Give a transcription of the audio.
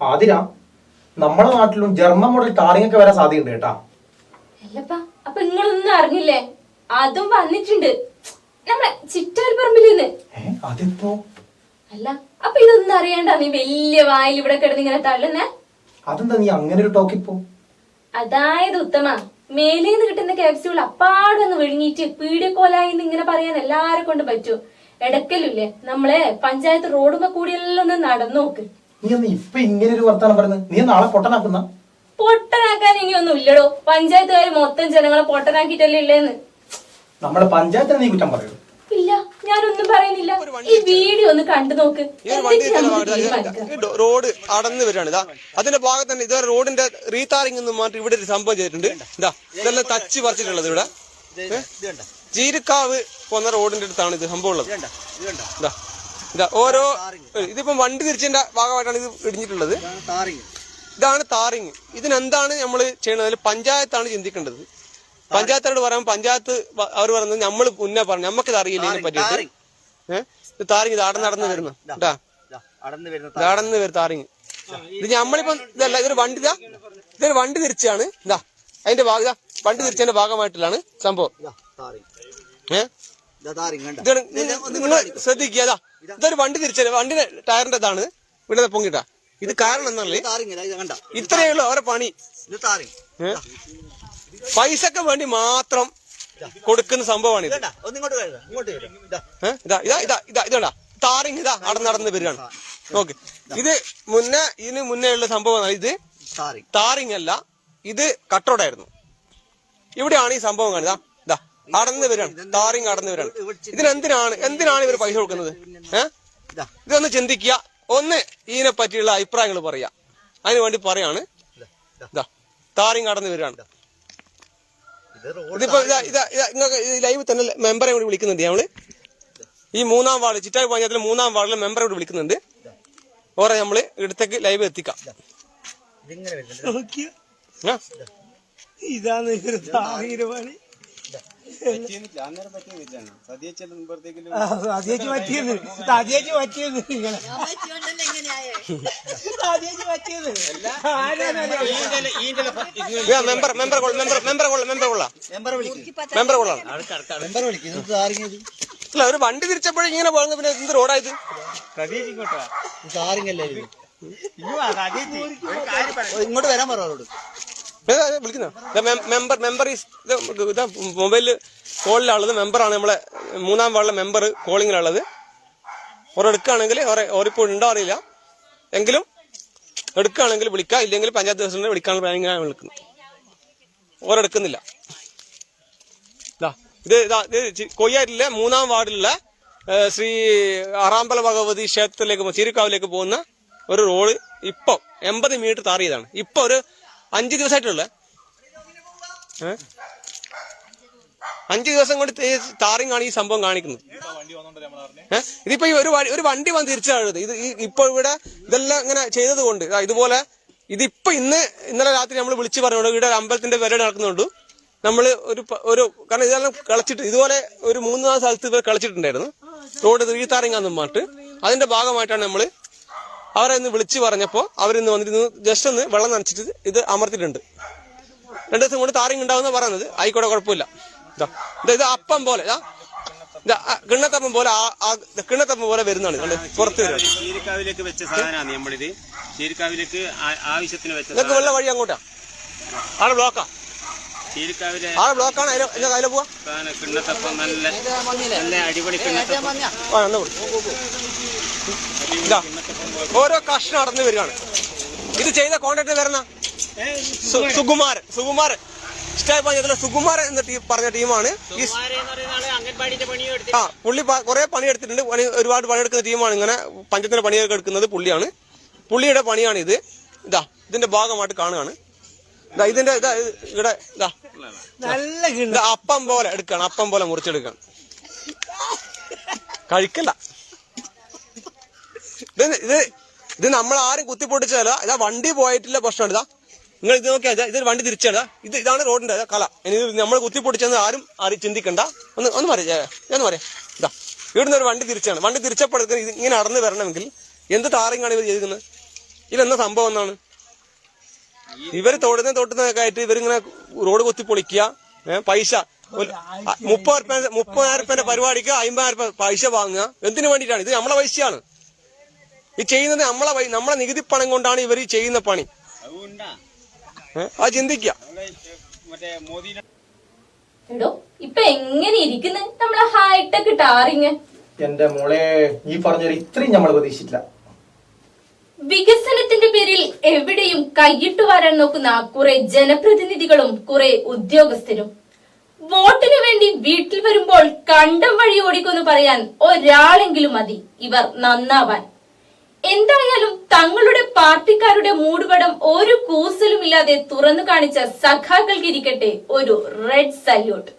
ആതിര നമ്മുടെ നാട്ടിലും German model tarring ഒക്കെ വരാൻ സാധ്യതയുണ്ട് കേട്ടാ. അല്ലപ്പാ അപ്പൊ നിങ്ങളൊന്നും അറിഞ്ഞില്ലേ? അതും വന്നിട്ടുണ്ട്. നമ്മളെ ചിറ്റാൽ പറമ്പിലിന്ന് അതിപ്പോ? അല്ല അപ്പൊ ഇതൊന്നും അറിയണ്ട നീ വലിയ വായിൽ ഇവിടെ കിടന്ന് ഇങ്ങനെ തള്ളുന്നേ? അതെന്താ നീ അങ്ങനെ ഒരു ടോക്കിപ്പോ അതായത് ഉത്തമ മേലേന്ന് കിട്ടുന്ന ക്യാപ്സ്യൂൾ അപ്പാടും അങ്ങ് വിഴുങ്ങിയിട്ട് പീഡിയക്കോലായി എന്ന് ഇങ്ങനെ പറയാൻ എല്ലാരെ കൊണ്ട് പറ്റൂ. എടക്കലില്ലേ നമ്മളെ പഞ്ചായത്ത് റോഡുമ്പോ കൂടിയെല്ലാം ഒന്ന് നടന്നു നോക്ക് നീ ഒന്ന് ഇപ്പൊ ഇങ്ങനെ ഒരു വർത്താനം പറയുന്നത് നീ നാളെ പൊട്ടനാക്കുന്ന? പൊട്ടനാക്കാൻ ഇനിയൊന്നും ഇല്ലടോ. പഞ്ചായത്തുകാർ മൊത്തം ജനങ്ങളെ പൊട്ടനാക്കിട്ടല്ലേ ഇല്ലെന്ന് നമ്മുടെ പഞ്ചായത്തിനെ നീ കുറ്റം പറയൂ ഇല്ല ഞാനൊന്നും പറയുന്നില്ല. ഈ വീഡിയോ ഒന്ന് കണ്ടു നോക്ക്. റോഡ് അടന്നു വരികയാണ്. ഇതാ അതിന്റെ ഭാഗത്ത് തന്നെ ഇതുവരെ റോഡിന്റെ റീതാറിംഗ് എന്ന് മാറ്റി ഇവിടെ ഒരു സംഭവം ചെയ്തിട്ടുണ്ട്. ഇതാ ഇതെല്ലാം തച്ച് പറിച്ചിട്ടുള്ളത് ഇവിടെ. ചീരിക്കാവ് പോന്ന റോഡിന്റെ അടുത്താണ് ഇത് സംഭവം ഉള്ളത്. ഇതാ ഇതാ ഓരോ ഇതിപ്പം വണ്ടി തിരിച്ചതിന്റെ ഭാഗമായിട്ടാണ് ഇത് ഇടിഞ്ഞിട്ടുള്ളത്. ഇതാണ് താറിങ് ഇതിനെന്താണ് നമ്മൾ ചെയ്യണത്? പഞ്ചായത്താണ് ചിന്തിക്കേണ്ടത്. പഞ്ചായത്തോട് പറയാൻ പഞ്ചായത്ത് അവർ പറയുന്നത് നമ്മൾ മുന്നേ പറഞ്ഞു. നമുക്കിത് അറിയില്ല ഇതിനെ പറ്റിയിട്ട്. ഏഹ് ഇത് താറിങ് ഇത് അടന്ന് നടന്ന് വരുന്നു. കേട്ടാ അടന്നു വരും താറിങ് ഇത് നമ്മളിപ്പം ഇതല്ല ഇതൊരു വണ്ടി ഇതാ. ഇതൊരു വണ്ടി തിരിച്ചാണ് ഇതാ. അതിന്റെ ഭാഗം വണ്ടി തിരിച്ചതിന്റെ ഭാഗമായിട്ടുള്ളതാണ് സംഭവം. ഏഹ് നിങ്ങൾ ശ്രദ്ധിക്കുക. ഇതൊരു വണ്ടി തിരിച്ചത് വണ്ടിന്റെ ടയറിന്റെ ഇതാണ്. ഇവിടെ പൊങ്ങിട്ടാ. ഇത് കാരണം എന്നല്ലേ ഇത്രയേ ഉള്ളൂ അവരെ പണി? പൈസക്ക് വേണ്ടി മാത്രം കൊടുക്കുന്ന സംഭവമാണ് ഇത്. ഇതാ ഇതാ ഇതാ ഇതാ താറിങ് ഇതാ അവിടെ നടന്ന് വരികയാണ്. ഓക്കെ ഇത്. മുന്നേ ഇതിന് മുന്നേ ഉള്ള സംഭവം ഇത്. താറിങ്. അല്ല ഇത് കട്ടോടായിരുന്നു ഇവിടെയാണ് ഈ സംഭവം ഇതാ അടന്ന് വരാണ് താറിങ് അടന്ന് വരാണ് ഇതിനെന്തിനാണ് എന്തിനാണ് ഇവർ പൈസ കൊടുക്കുന്നത്? ഏഹ് ഇതാ ഇതൊന്ന് ചിന്തിക്കുക. ഒന്ന് ഇതിനെ പറ്റിയുള്ള അഭിപ്രായങ്ങൾ പറയാ. അതിനു വേണ്ടി പറയാണ്. ഇതാ, ഇതാ. ഇതാ താറിങ് അടന്നു വരാണ്. റോഡ് ഇതിപ്പോ ഇതാ ഇതാ ഇതാ നിങ്ങൾക്ക് ലൈവ് തന്നെ മെമ്പറെ കൂടി വിളിക്കുന്നുണ്ട് നമ്മൾ ഈ മൂന്നാം വാർഡ് ചിറ്റായി പഞ്ചായത്തിലെ മൂന്നാം വാർഡിലെ മെമ്പറെ കൂടി വിളിക്കുന്നുണ്ട്. ഓറെ നമ്മൾ ഇടത്തേക്ക് ലൈവ് എത്തിക്കാം? ഇതാണ് താങ്ങിന്റെ പണി അതേക്ക് പറ്റിയത് സദ്യക്ക് പറ്റിയത് നിങ്ങളെ പറ്റിയത് മെമ്പർ മെമ്പർ മെമ്പർ മെമ്പർ കൊള്ള മെമ്പർ കൊള്ള മെമ്പറെ വിളിക്കും മെമ്പർ കൊള്ളാം മെമ്പർ വിളിക്കും ഇത് താറിങ് ഇത് അല്ല ഒരു വണ്ടി തിരിച്ചപ്പോഴും ഇങ്ങനെ പോകുന്നത് പിന്നെ എന്ത് റോഡായത് ഇങ്ങോട്ട് വരാൻ പറ അവരോട് വിളിക്കുന്ന? മെമ്പർ മെമ്പർ ഈസ് മൊബൈലിൽ കോളിലുള്ളത് മെമ്പറാണ് നമ്മളെ മൂന്നാം വാർഡിലെ മെമ്പർ കോളിങ്ങിലുള്ളത് ഓരോ എടുക്കുകയാണെങ്കിൽ ഓരിപ്പോൾ ഉണ്ടോ അറിയില്ല. എങ്കിലും എടുക്കുകയാണെങ്കിൽ വിളിക്കാം. ഇല്ലെങ്കിൽ പഞ്ചായത്ത് പ്രസിഡന്റ് വിളിക്കാനുള്ള പ്ലാനിങ്ങാണ് വിളിക്കുന്നത് ഓരെടുക്കുന്നില്ല ഇതാ ഇത് ഇതാ കൊയ്യാറ്റിലെ മൂന്നാം വാർഡിലുള്ള ശ്രീ അറാമ്പല ഭഗവതി ക്ഷേത്രത്തിലേക്ക് ചീരിക്കാവിലേക്ക് പോകുന്ന ഒരു റോഡ് ഇപ്പം എൺപത് മീറ്റർ താറിയതാണ്. ഇപ്പൊ ഒരു അഞ്ച് ദിവസമായിട്ടുള്ള അഞ്ച് ദിവസം കൊണ്ട് താറിങ് ടാറിംഗ് ആണ് ഈ സംഭവം കാണിക്കുന്നത്. ഇതിപ്പോ ഈ ഒരു ഒരു വണ്ടി വന്ന് തിരിച്ചാഴുന്നത് ഇത് ഇപ്പൊ ഇവിടെ ഇതെല്ലാം ഇങ്ങനെ ചെയ്തത് കൊണ്ട് ഇതുപോലെ ഇതിപ്പോ ഇന്ന് ഇന്നലെ രാത്രി നമ്മൾ വിളിച്ചു പറഞ്ഞോളൂ. ഇവിടെ അമ്പലത്തിന്റെ പരിപാടി നടക്കുന്നുണ്ട്. നമ്മൾ ഒരു ഒരു കാരണം ഇതെല്ലാം കളിച്ചിട്ട് ഇതുപോലെ ഒരു മൂന്ന് നാല് സ്ഥലത്ത് കളിച്ചിട്ടുണ്ടായിരുന്നു. റോഡ് റീതാറിങ്ങാന്നും പറഞ്ഞിട്ട്. അതിന്റെ ഭാഗമായിട്ടാണ് നമ്മൾ അവരെ ഇന്ന് വിളിച്ചു പറഞ്ഞപ്പോ അവരിന്ന് വന്നിരുന്നു ജസ്റ്റ് ഒന്ന് വെള്ളം നനച്ചിട്ട് ഇത് അമർത്തിട്ടുണ്ട് രണ്ടു ദിവസം കൊണ്ട് താറിങ് ഉണ്ടാവുന്ന പറയുന്നത്. ആയിക്കോട്ടെ കുഴപ്പമില്ല. ഇതാ അപ്പം പോലെ കിണ്ണത്തപ്പം പോലെ കിണ്ണത്തപ്പം പോലെ വരുന്നതാണ്. പുറത്ത് വരുന്നത്. ചീരിക്കാവിലേക്ക് വെച്ച സാധനമാണ് നമ്മളിത്. ചീരിക്കാവിലേക്ക് ആവശ്യത്തിന് വെച്ച നിങ്ങൾക്ക് വെള്ള വഴി അങ്ങോട്ടാ. ആ. ബ്ലോക്കാ ചീരിക്കാവിലെ ബ്ലോക്കാണ് അതിലെ പോവാ. കിണ്ണത്തപ്പം നല്ല നല്ല അടിപൊളി കിണ്ണത്തപ്പം. ഇതാ ഓരോ കഷ്ണം നടന്നു വരികയാണ്. ഇത് ചെയ്ത കോണ്ടാക്ട് വരുന്ന സുകുമാരൻ സുകുമാരൻ. ഇഷ്ടമായി പറഞ്ഞതിലെ സുകുമാരൻ എന്ന ടീം പറഞ്ഞ ടീമാണ്. ആ പുള്ളി കുറെ പണിയെടുത്തിട്ടുണ്ട് പണി ഒരുപാട് പണിയെടുക്കുന്ന ടീമാണ്. ഇങ്ങനെ പഞ്ചത്തിന്റെ പണിയൊക്കെ എടുക്കുന്നത് പുള്ളിയാണ്. പുള്ളിയുടെ പണിയാണ് ഇത് ഇതാ ഇതിന്റെ ഭാഗമായിട്ട് കാണുകയാണ്. ഇതാ ഇതിന്റെ ഇതാ ഇവിടെ ഇതാ. നല്ല അപ്പം പോലെ എടുക്കണം അപ്പം പോലെ മുറിച്ചെടുക്കണം കഴിക്കല്ല ഇത് ഇത് നമ്മൾ ആരും കുത്തിപ്പൊട്ടിച്ചതല്ല. ഇതാ വണ്ടി പോയിട്ടില്ല പ്രശ്നമാണ്. ഇതാ നിങ്ങൾ ഇത് നോക്കിയാ ഇത് ഇതൊരു വണ്ടി തിരിച്ചാണ് ഇത്. ഇതാണ് റോഡിന്റെ കല. ഇനി നമ്മൾ കുത്തിപ്പൊട്ടിച്ചെന്ന് ആരും ആരും ചിന്തിക്കണ്ട. ഒന്ന് ഒന്ന് പറയാ ഞാൻ പറയാം. ഇതാ ഇവിടുന്ന് ഒരു വണ്ടി തിരിച്ചാണ്. വണ്ടി തിരിച്ചപ്പോഴത്തേക്ക് ഇത് ഇങ്ങനെ നടന്നു വരണമെങ്കിൽ എന്ത് ടാറിങ്ങാണ് ഇവർ ചെയ്തിരിക്കുന്നത്? ഇതെന്താ സംഭവം എന്നാണ്? ഇവർ തൊടുന്ന തൊട്ടുന്നതൊക്കെ ആയിട്ട് ഇവരിങ്ങനെ റോഡ് കുത്തി പൊളിക്കുക പൈസ. മുപ്പത് മുപ്പതിനായിരം റുപ്യന്റെ പരിപാടിക്ക് അമ്പതിനായിരം രൂപ പൈസ വാങ്ങുക. എന്തിനു വേണ്ടിയിട്ടാണ്? ഇത് നമ്മളെ പൈസയാണ്. ഈ ചെയ്യുന്നത് നമ്മളെ നമ്മളെ നികുതി പണം കൊണ്ടാണ് ഇവർ ഈ ചെയ്യുന്ന പണി. അത് ചിന്തിക്കുക മോദി എടോ ഇപ്പൊ എങ്ങനെ ഇരിക്കുന്നു? നമ്മളെ ഹൈടെക് ടാറിങ് എന്റെ മോളെ ഈ പറഞ്ഞൊരു ഇത്രയും നമ്മൾ പ്രതീക്ഷിച്ചില്ല വികസനത്തിന്റെ പേരിൽ എവിടെയും കൈയിട്ട് വരാൻ നോക്കുന്ന കുറെ ജനപ്രതിനിധികളും കുറെ ഉദ്യോഗസ്ഥരും. വോട്ടിനു വേണ്ടി വീട്ടിൽ വരുമ്പോൾ കണ്ടം വഴി ഓടിക്കൊന്ന് പറയാൻ ഒരാളെങ്കിലും മതി. ഇവർ നന്നാവാൻ. എന്തായാലും തങ്ങളുടെ പാർട്ടിക്കാരുടെ മൂടുപടം ഒരു കൂസലുമില്ലാതെ തുറന്നു കാണിച്ച സഖാക്കൾക്കിരിക്കട്ടെ ഒരു റെഡ് സല്യൂട്ട്.